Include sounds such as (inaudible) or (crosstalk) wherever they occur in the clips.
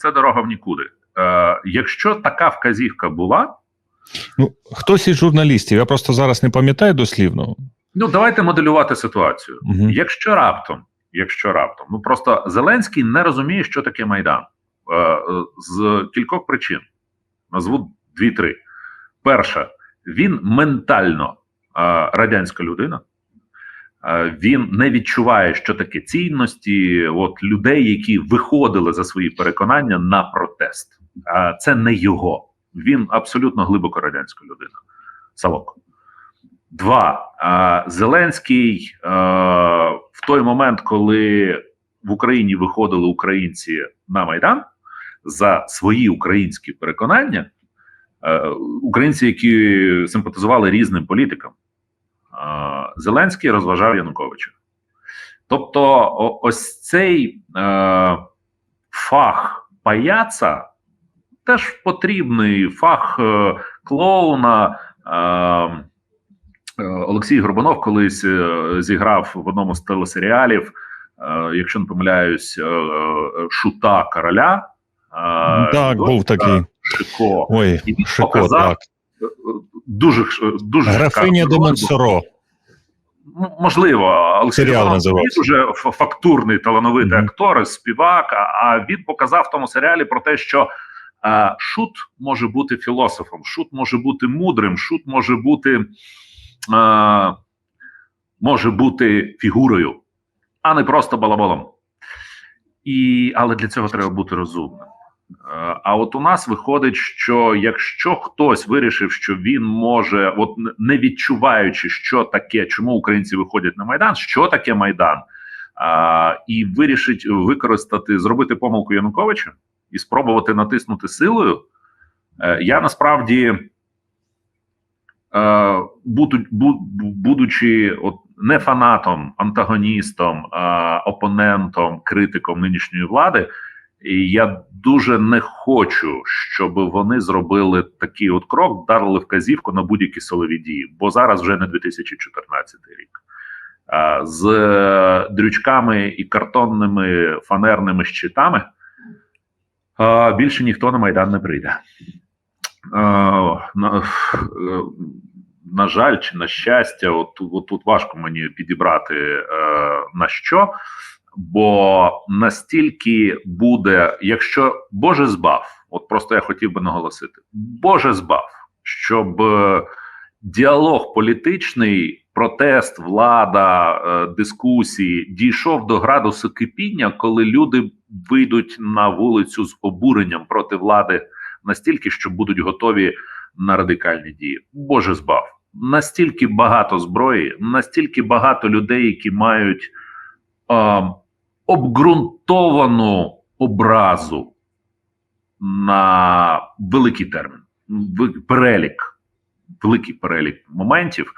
це дорога в нікуди. Е, якщо така вказівка була, Ну, хтось із журналістів, я просто зараз не пам'ятаю дослівно. ну давайте моделювати ситуацію. Угу. Якщо раптом, якщо раптом, ну просто Зеленський не розуміє, що таке Майдан е, е, з кількох причин. Назву дві-три. Перша, він ментально е, радянська людина. Е, Він не відчуває, що таке цінності, от людей, які виходили за свої переконання на протест. А це не його. Він абсолютно глибоко радянська людина. Салок. Два. А, Зеленський в той момент, коли в Україні виходили українці на Майдан за свої українські переконання, е, українці, які симпатизували різним політикам, Зеленський розважав Януковича. Тобто, ось цей е, фах паяца теж потрібний фах е, клоуна. Е, е, Олексій Горбунов колись е, зіграв в одному з телесеріалів, е, якщо не помиляюсь, е, е, шута короля. Е, Так, був такий. Шико. Ой, І він Шико, показав, так. Е, е, Дуже дуже Графиня де. Монсоро. Можливо, Олексій він дуже фактурний талановитий Мгм. актор, співак. А а він показав в тому серіалі про те, що а, шут може бути філософом, шут може бути мудрим, шут може бути, а, може бути фігурою, а не просто балаболом. І, але для цього треба бути розумним. Е, А от у нас виходить, що якщо хтось вирішив, що він може, от не відчуваючи, що таке, чому українці виходять на майдан, що таке майдан, а, і вирішить використати, зробити помилку Януковича і спробувати натиснути силою, е, я насправді, е, буду, бу- будучи от не фанатом, антагоністом, опонентом, критиком нинішньої влади. І я дуже не хочу, щоб вони зробили такий от крок, дали вказівку на будь-які силові дії, бо зараз вже не 2014 рік. З е, дрючками і картонними фанерними щитами більше ніхто на Майдан не прийде. На, е, на жаль, чи на щастя, от, от тут важко мені підібрати е, на що. Бо настільки буде, якщо Боже збав, от просто я хотів би наголосити: Боже збав, щоб е, діалог політичний, протест, влада, е, дискусії дійшов до градусу кипіння, коли люди вийдуть на вулицю з обуренням проти влади настільки, що будуть готові на радикальні дії. Боже збав. Настільки багато зброї, настільки багато людей, які мають е, обґрунтовану образу на великий термін, перелік, великий перелік моментів,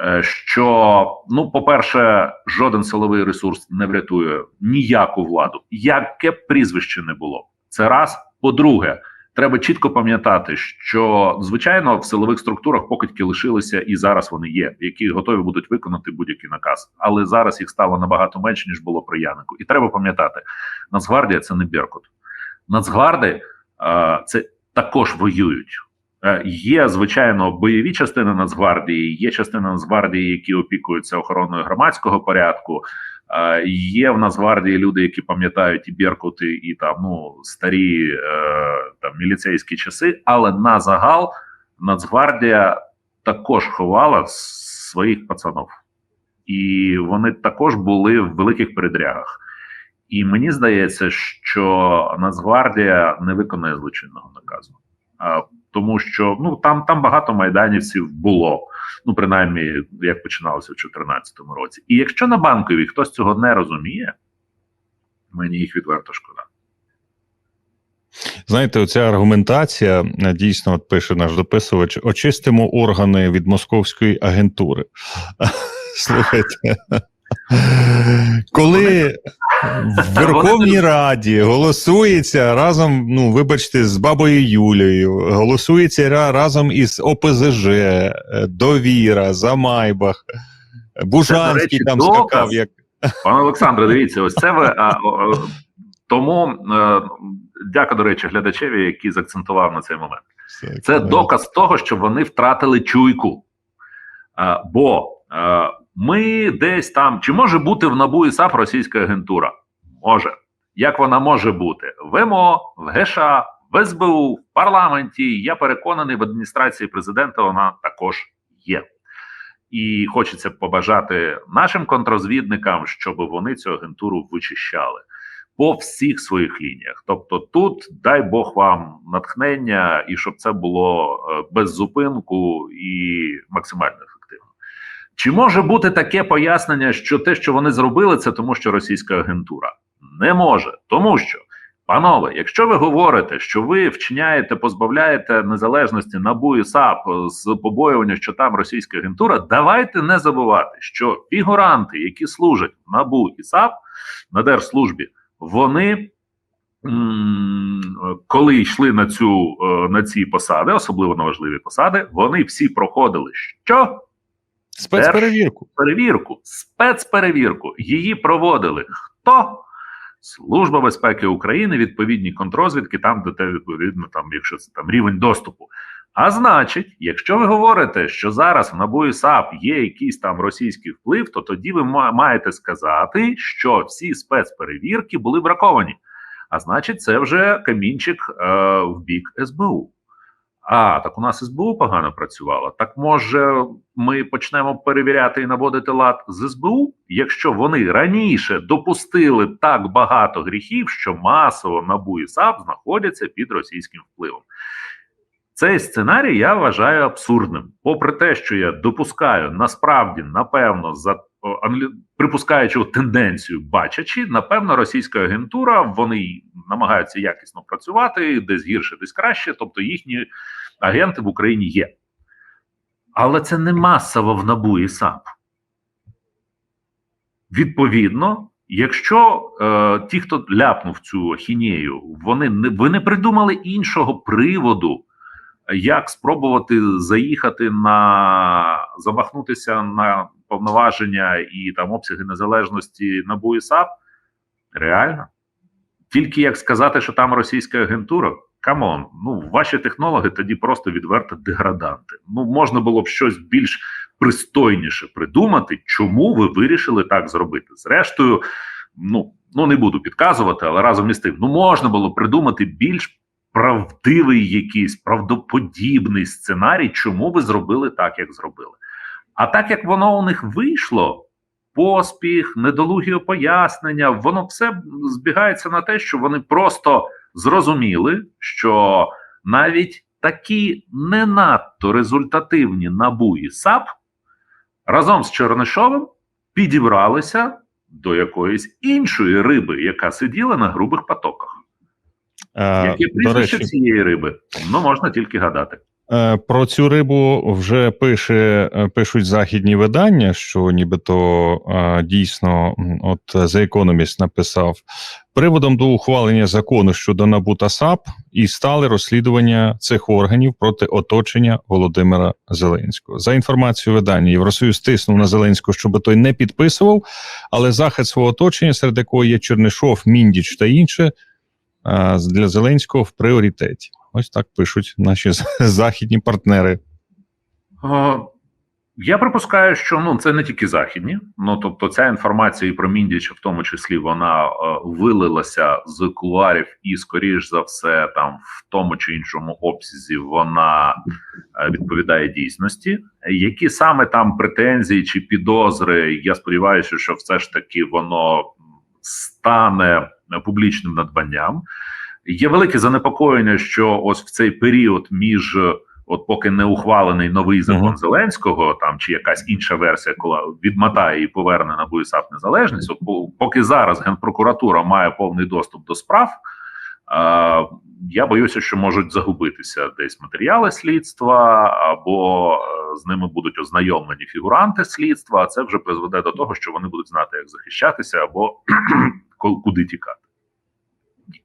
е, що, ну, по-перше, жоден силовий ресурс не врятує ніяку владу, яке б прізвище не було. Це раз. По-друге, треба чітко пам'ятати, що звичайно в силових структурах покидьки лишилися і зараз вони є, які готові будуть виконати будь-який наказ. Але зараз їх стало набагато менше ніж було при Янику. І треба пам'ятати, Нацгвардія це не Беркут. Нацгварди е, це також воюють. Е, Є звичайно бойові частини Нацгвардії, є частини Нацгвардії, які опікуються охороною громадського порядку. Е, Є в Нацгвардії люди, які пам'ятають і Беркути, і там ну старі е, там міліцейські часи, але на загал Нацгвардія також ховала своїх пацанов, і вони також були в великих передрягах. І мені здається, що Нацгвардія не виконує злочинного наказу. Тому що ну там там багато майданівців було, ну принаймні як починалося в 2014 році. І якщо на банковій хтось цього не розуміє, мені їх відверто шкода. Знаєте, оця аргументація е, дійсно от пише наш дописувач: очистимо органи від московської агентури. (laughs) Слухайте. Коли в (laughs) Верховній Раді голосується разом, ну вибачте, з бабою Юлією, голосується разом із ОПЗЖ, е, Довіра, Замайбах, Бужанський речі, там скакав як. Пане Олександре, дивіться, ось це ви а, Тому е, дяка, до речі, глядачеві, який заакцентував на цей момент. Це доказ того, що вони втратили чуйку. А, бо е, ми десь там, чи може бути в НАБУ і САП російська агентура? Може. Як вона може бути? В МО, в ГШ, в СБУ, в парламенті. Я переконаний, в адміністрації президента вона також є. І хочеться побажати нашим контрозвідникам, щоб вони цю агентуру вичищали по всіх своїх лініях. Тобто, тут дай Бог вам натхнення, і щоб це було е, без зупинку і максимально. Чи може бути таке пояснення, що те, що вони зробили, це тому, що російська агентура? Не може, тому що. Панове, якщо ви говорите, що ви вчиняєте, позбавляєте незалежності НАБУ і САП з побоювання, що там російська агентура, давайте не забувати, що фігуранти, які служать в НАБУ і САП на держслужбі, вони коли йшли на цю е, на ці посади, особливо на важливі посади, вони всі проходили що? Спецперевірку. перевірку, спецперевірку. Її проводили хто? Служба безпеки України, відповідні контрозвідки, там, де те відповідно, там, якщо це там рівень доступу. А значить, якщо ви говорите, що зараз в НАБУ САП є якийсь там російський вплив, то тоді ви маєте сказати, що всі спецперевірки були браковані. А значить, це вже камінчик е, в бік СБУ. А, так у нас СБУ погано працювало. Так може ми почнемо перевіряти і наводити лад з СБУ, якщо вони раніше допустили так багато гріхів, що масово НАБУ і САП знаходяться під російським впливом. Цей сценарій я вважаю абсурдним. Попри те, що я допускаю, насправді, напевно, за припускаючи тенденцію, бачачи, напевно, російська агентура вони намагаються якісно працювати, десь гірше, десь краще. Тобто їхні агенти в Україні є. Але це не масово в НАБУ і САП. Відповідно, якщо е, ті, хто ляпнув цю ахінею, вони не ви не придумали іншого приводу, як спробувати заїхати на замахнутися на повноваження і там обсяги незалежності НАБУ і САП, реально. Тільки як сказати, що там російська агентура, камон, ну ваші технологи тоді просто відверто деграданти. Ну можна було б щось більш пристойніше придумати, чому ви вирішили так зробити. Зрештою, ну ну не буду підказувати, але разом із тим, ну можна було придумати більш правдивий якийсь правдоподібний сценарій, чому ви зробили так, як зробили. А так як воно у них вийшло, поспіх, недолугі пояснення, воно все збігається на те, що вони просто зрозуміли, що навіть такі не надто результативні набу і САП разом з Чернишовим підібралися до якоїсь іншої риби, яка сиділа на грубих потоках. Яке прізвище речі, цієї риби? Ну можна тільки гадати. Е, Про цю рибу вже пише, е, пишуть західні видання, що нібито е, дійсно, от The Economist написав приводом до ухвалення закону щодо НАБУ та САП і стали розслідування цих органів проти оточення Володимира Зеленського. За інформацією видання, Євросоюз тиснув на Зеленського, щоб той не підписував, але захист свого оточення, серед якого є Чернишов, Міндіч та інше, для Зеленського в пріоритеті. Ось так пишуть наші (laughs) західні партнери. Е, Я припускаю, що ну це не тільки західні. Ну тобто, ця інформація і про Міндіча, в тому числі, вона е, вилилася з кулуарів, і скоріш за все, там в тому чи іншому обсязі вона е, відповідає дійсності. Які саме там претензії чи підозри? Я сподіваюся, що все ж таки воно стане публічним надбанням. Є велике занепокоєння, що ось в цей період між от поки не ухвалений новий закон Мгм. Зеленського, там чи якась інша версія, коли відмотає і поверне на БУСАП незалежність. От поки зараз генпрокуратура має повний доступ до справ. А, я боюся, що можуть загубитися десь матеріали слідства, або е, з ними будуть ознайомлені фігуранти слідства. А це вже призведе до того, що вони будуть знати, як захищатися, або (clears throat) ку- куди тікати.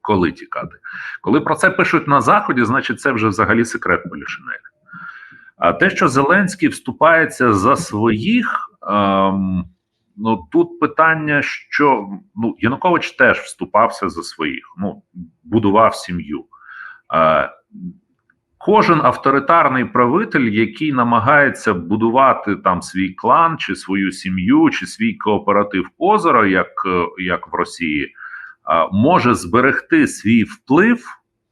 Коли тікати. Коли про це пишуть на Заході, значить це вже взагалі секрет Полішинеля. А те, що Зеленський вступається за своїх, ем, ну тут питання, що ну Янукович теж вступався за своїх, ну будував сім'ю. Е, Кожен авторитарний правитель, який намагається будувати там свій клан, чи свою сім'ю, чи свій кооператив озера, як, як в Росії, може зберегти свій вплив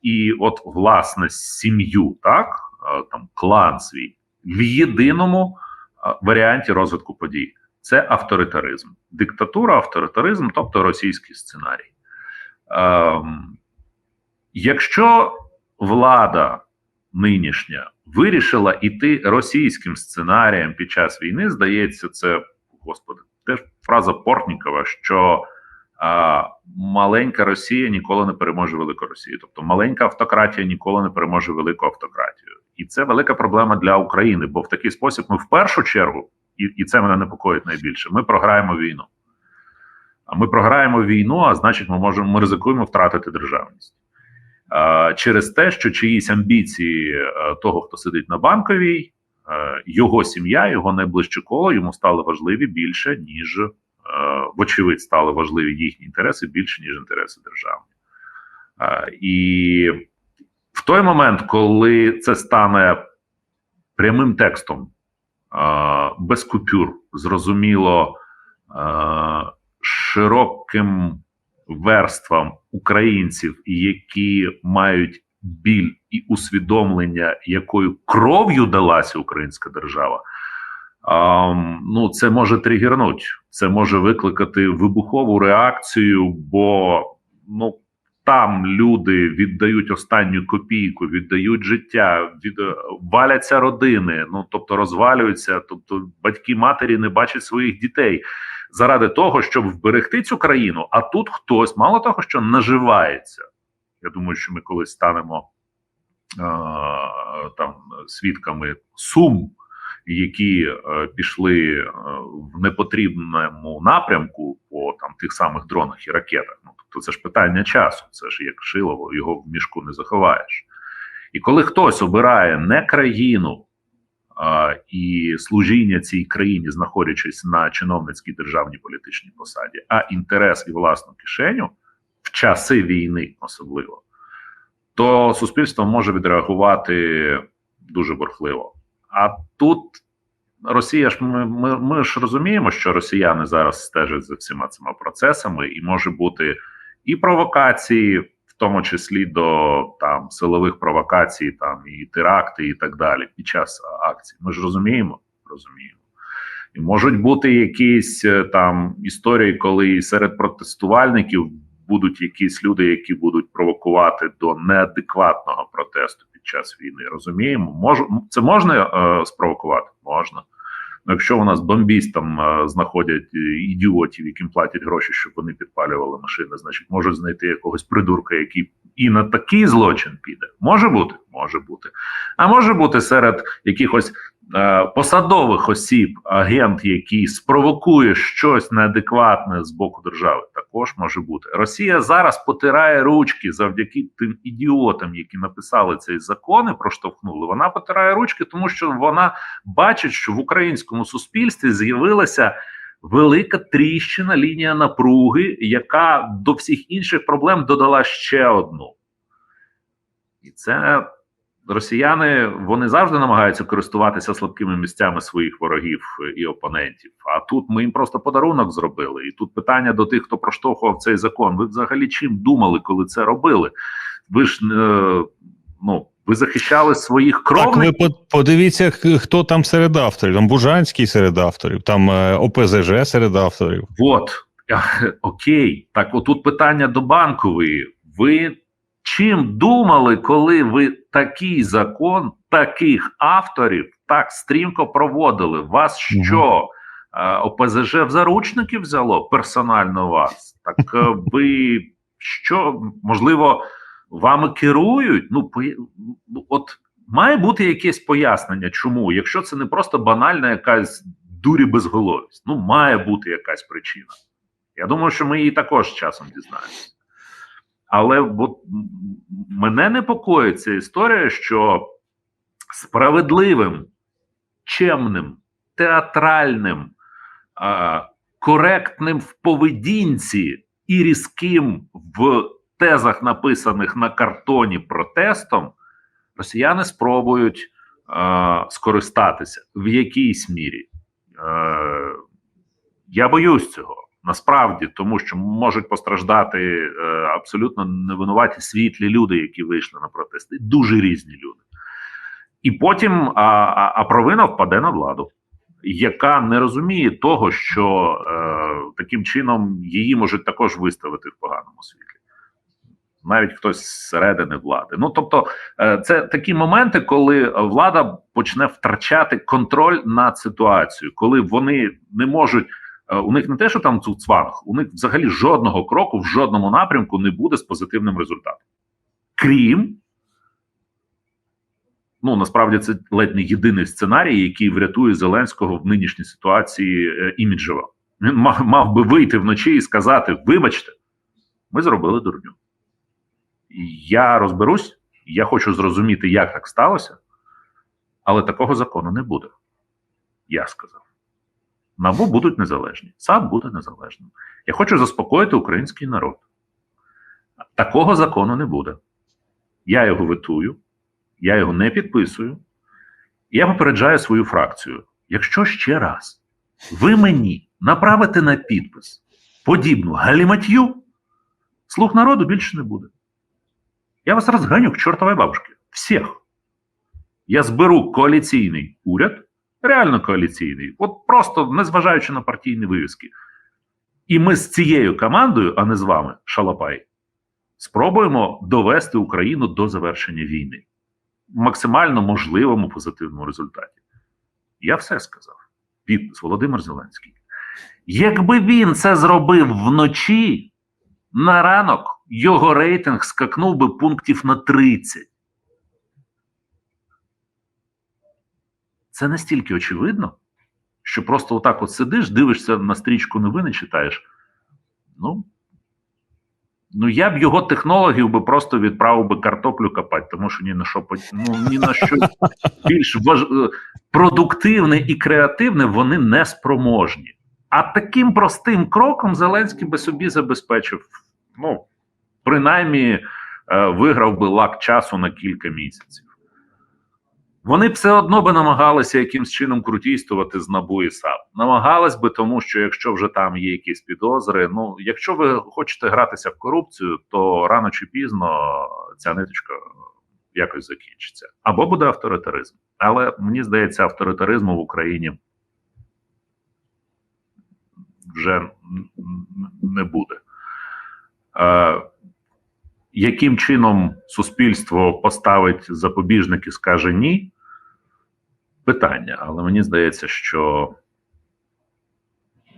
і, от, власне, сім'ю, так е, там клан свій в єдиному е, варіанті розвитку подій. Це авторитаризм, диктатура, авторитаризм, тобто російський сценарій. Ем, якщо влада нинішня вирішила іти російським сценарієм під час війни, здається, це господи, теж фраза Портнікова, що маленька Росія ніколи не переможе велику Росію. Тобто маленька автократія ніколи не переможе велику автократію. І це велика проблема для України, бо в такий спосіб ми в першу чергу, і, і це мене непокоїть найбільше. Ми програємо війну. А ми програємо війну, а значить, ми можемо ми ризикуємо втратити державність. Через те, що чиїсь амбіції е, того, хто сидить на банковій, е, його сім'я, його найближче коло йому стали важливі більше, ніж вочевидь, стали важливі їхні інтереси більше, ніж інтереси державні. Е, І в той момент, коли це стане прямим текстом, е, без купюр, зрозуміло е, широким верствам українців, які мають біль і усвідомлення, якою кров'ю далася українська держава. Ну, це може тригернути, це може викликати вибухову реакцію, бо ну там люди віддають останню копійку, віддають життя, від валяться родини, ну тобто розвалюються, тобто батьки матері не бачать своїх дітей заради того, щоб вберегти цю країну. А тут хтось, мало того, що наживається. Я думаю, що ми колись станемо е, там свідками сум, які е, пішли е, в непотрібному напрямку по там тих самих дронах і ракетах. Ну тобто, це ж питання часу, це ж як шилово, його в мішку не заховаєш. І коли хтось обирає не країну а, і служіння цій країні, знаходячись на чиновницькій державній політичній посаді, а інтерес і власну кишеню в часи війни, особливо, то суспільство може відреагувати дуже бурхливо. А тут Росія ж ми, ми, ми ж розуміємо, що росіяни зараз стежать за всіма цими процесами, і може бути і провокації, в тому числі до там силових провокацій, там і теракти, і так далі, під час акцій. Ми ж розуміємо, розуміємо. І можуть бути якісь е, там історії, коли серед протестувальників будуть якісь люди, які будуть провокувати до неадекватного протесту під час війни. Розуміємо, Мож, це можна е, спровокувати? Можна. Ну, якщо у нас бомбістам е, знаходять е, ідіотів, яким платять гроші, щоб вони підпалювали машини, значить можуть знайти якогось придурка, який і на такий злочин піде. Може бути, може бути. А може бути серед якихось посадових осіб, агент, який спровокує щось неадекватне з боку держави. Також може бути. Росія зараз потирає ручки завдяки тим ідіотам, які написали цей закон і проштовхнули. Вона потирає ручки, тому що вона бачить, що в українському суспільстві з'явилася велика тріщина лінія напруги, яка до всіх інших проблем додала ще одну. І це росіяни вони завжди намагаються користуватися слабкими місцями своїх ворогів і опонентів. А тут ми їм просто подарунок зробили. І тут питання до тих, хто проштовхував цей закон. Ви взагалі чим думали, коли це робили? Ви ж е, ну. Ви захищали своїх кровних? Так, ви подивіться, хто там серед авторів. Там Бужанський серед авторів, там е, ОПЗЖ серед авторів. От окей, так отут питання до банкової. Ви чим думали, коли ви такий закон, таких авторів так стрімко проводили? Вас що? ОПЗЖ в заручники взяло персонально вас? Так е, (laughs) ви що можливо? Вами керують, ну от має бути якесь пояснення, чому, якщо це не просто банальна якась дурі безголовість, ну має бути якась причина. Я думаю, що ми її також часом дізнаємося. Але от мене непокоїть ця історія, що справедливим, чемним, театральним, а, коректним в поведінці і різким в тезах, написаних на картоні протестом, росіяни спробують е, скористатися в якійсь мірі. Е, я боюсь цього насправді, тому що можуть постраждати е, абсолютно невинуваті світлі люди, які вийшли на протести. Дуже різні люди. І потім а, а, провина впаде на владу, яка не розуміє того, що е, таким чином її можуть також виставити в поганому світлі. Навіть хтось зсередини влади. Ну тобто, е, це такі моменти, коли влада почне втрачати контроль над ситуацією, коли вони не можуть. Е, У них не те, що там цуцванг, у них взагалі жодного кроку в жодному напрямку не буде з позитивним результатом. Крім ну насправді це ледь не єдиний сценарій, який врятує Зеленського в нинішній ситуації е, іміджево. Він мав, мав би вийти вночі і сказати: Вибачте, ми зробили дурню. Я розберусь, я хочу зрозуміти, як так сталося, але такого закону не буде. Я сказав. НАБУ будуть незалежні, САП буде незалежним. Я хочу заспокоїти український народ. Такого закону не буде. Я його витую, я його не підписую. Я попереджаю свою фракцію. Якщо ще раз ви мені направите на підпис подібну галіматью, слух народу більше не буде. Я вас розганю к чортовій бабушці. Всіх. Я зберу коаліційний уряд, реально коаліційний, от просто незважаючи на партійні вивіски. І ми з цією командою, а не з вами, Шалапай, спробуємо довести Україну до завершення війни в максимально можливому позитивному результаті. Я все сказав. Підпис Володимир Зеленський. Якби він це зробив вночі, на ранок його рейтинг скакнув би пунктів на 30. Це настільки очевидно, що просто отак от сидиш, дивишся на стрічку новини, читаєш. Ну, ну я б його технологів би просто відправив би картоплю копати, тому що ні на що ну, ні на що (laughs) більш важ... е, продуктивне і креативне вони не спроможні. А таким простим кроком Зеленський би собі забезпечив, ну, принаймні, е, виграв би лак часу на кілька місяців. Вони все одно би намагалися якимсь чином крутійствувати з НАБУ і САП. Намагались би, тому що якщо вже там є якісь підозри, ну якщо ви хочете гратися в корупцію, то рано чи пізно ця ниточка якось закінчиться. Або буде авторитаризм. Але мені здається, авторитаризму в Україні вже не буде. Е, яким чином суспільство поставить запобіжник і скаже ні? Питання. Але мені здається, що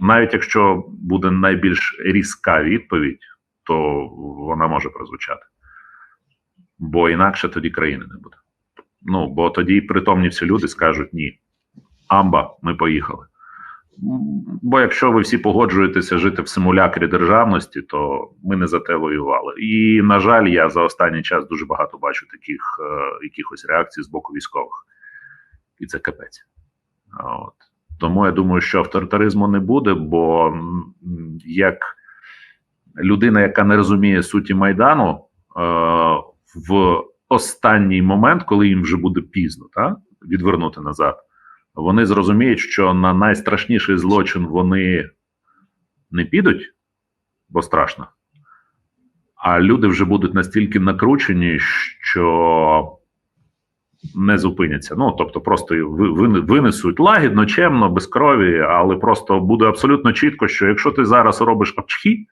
навіть якщо буде найбільш різка відповідь, то вона може прозвучати. Бо інакше тоді країни не буде. Ну, бо тоді притомні всі люди скажуть ні. Амба, ми поїхали. Бо якщо ви всі погоджуєтеся жити в симулякрі державності, то ми не за те воювали. І на жаль, я за останній час дуже багато бачу таких е, якихось реакцій з боку військових, і це капець. От тому я думаю, що авторитаризму не буде, бо як людина, яка не розуміє суті майдану, е, в останній момент, коли їм вже буде пізно, та відвернути назад вони зрозуміють, що на найстрашніший злочин вони не підуть, бо страшно. А люди вже будуть настільки накручені, що не зупиняться. Ну тобто, просто ви- ви- винесуть лагідно, чемно, без крові, але просто буде абсолютно чітко, що якщо ти зараз робиш обчхі,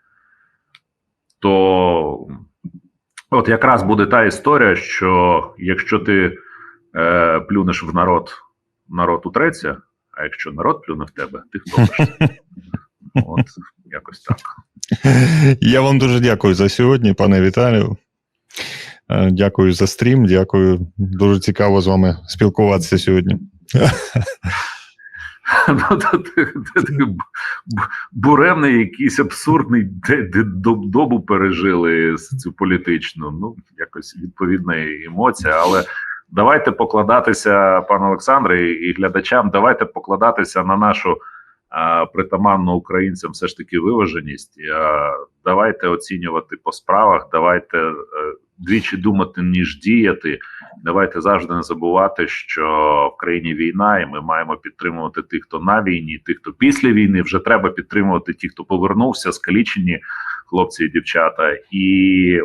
то от якраз буде та історія, що якщо ти е, плюнеш в народ народ утреться, а якщо народ плюне в тебе, ти втопишся. (laughs) От якось так. Я вам дуже дякую за сьогодні, пане Віталію. Е, Дякую за стрім. Дякую. Дуже цікаво з вами спілкуватися сьогодні. (laughs) Ну, Буремний якийсь абсурдний добу пережили цю політичну. Ну, якось відповідна емоція. Але давайте покладатися, пане Олександре, і глядачам, давайте покладатися на нашу а, притаманну українцям все ж таки виваженість. А, давайте оцінювати по справах, давайте е, двічі думати, ніж діяти. Давайте завжди не забувати, що в країні війна, і ми маємо підтримувати тих, хто на війні, тих, хто після війни. Вже треба підтримувати тих, хто повернувся, скалічені хлопці і дівчата, і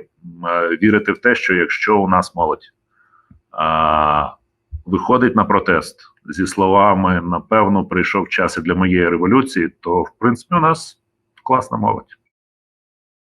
е, вірити в те, що якщо у нас молодь а, виходить на протест зі словами напевно прийшов час і для моєї революції, то в принципі у нас класна молодь.